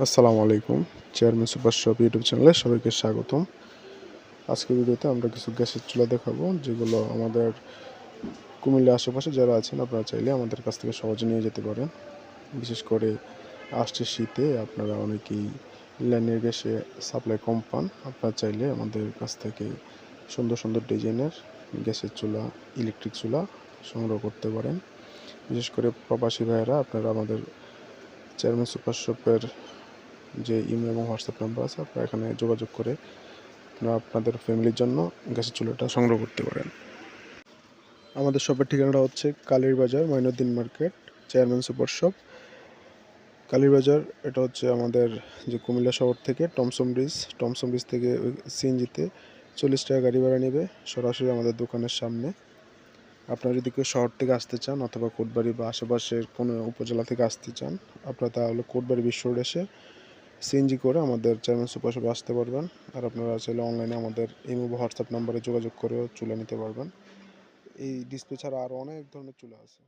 আসসালামু আলাইকুম chairman super shop YouTube চ্যানেলে সবাইকে স্বাগতম। আজকের ভিডিওতে আমরা কিছু গ্যাসের চুলা দেখাবো, যেগুলো আমাদের কুমিল্লা আশেপাশে যারা আছেন, আপনারা চাইলে আমাদের কাছ থেকে সহজে নিয়ে যেতে পারেন। বিশেষ করে আসছে শীতে, আপনারা অনেকেই লাইনের গ্যাসে সাপ্লাই কম পান, আপনারা চাইলে আমাদের কাছ থেকে সুন্দর সুন্দর ডিজাইনের গ্যাসের চুলা ইলেকট্রিক চুলা সংগ্রহ করতে পারেন। বিশেষ করে প্রবাসী ভাইয়েরা, আপনারা আমাদের চেয়ারম্যান সুপার শপের যে ইমেল এবং হোয়াটসঅ্যাপ নাম্বার আছে, আপনারা এখানে যোগাযোগ করে আপনারা আপনাদের ফ্যামিলির জন্য গ্যাসের চুলাটা সংগ্রহ করতে পারেন। আমাদের শপের ঠিকানাটা হচ্ছে কালীর বাজার Mainuddin market chairman super shop কালীর বাজার, এটা হচ্ছে আমাদের যে কুমিল্লা শহর থেকে টমসম ব্রিজ টমসম ব্রিজ থেকে সিএনজিতে চল্লিশ টাকা গাড়ি ভাড়া নেবে, সরাসরি আমাদের দোকানের সামনে। আপনারা যদি কেউ শহর থেকে আসতে চান অথবা কোটবাড়ি বা আশেপাশের কোনো উপজেলা থেকে আসতে চান, আপনারা তাহলে কোটবাড়ি বিশ্ব রোড এসে সিএনজি করে আমাদের চেয়ারম্যান সুপার শপে আসতে পারবেন। আর আপনারা চাইলে অনলাইনে আমাদের ইমো বা হোয়াটসঅ্যাপ নাম্বারে যোগাযোগ করেও চুলা নিতে পারবেন। এই ডিসপ্লে ছাড়া আরও অনেক ধরনের চুলা আছে।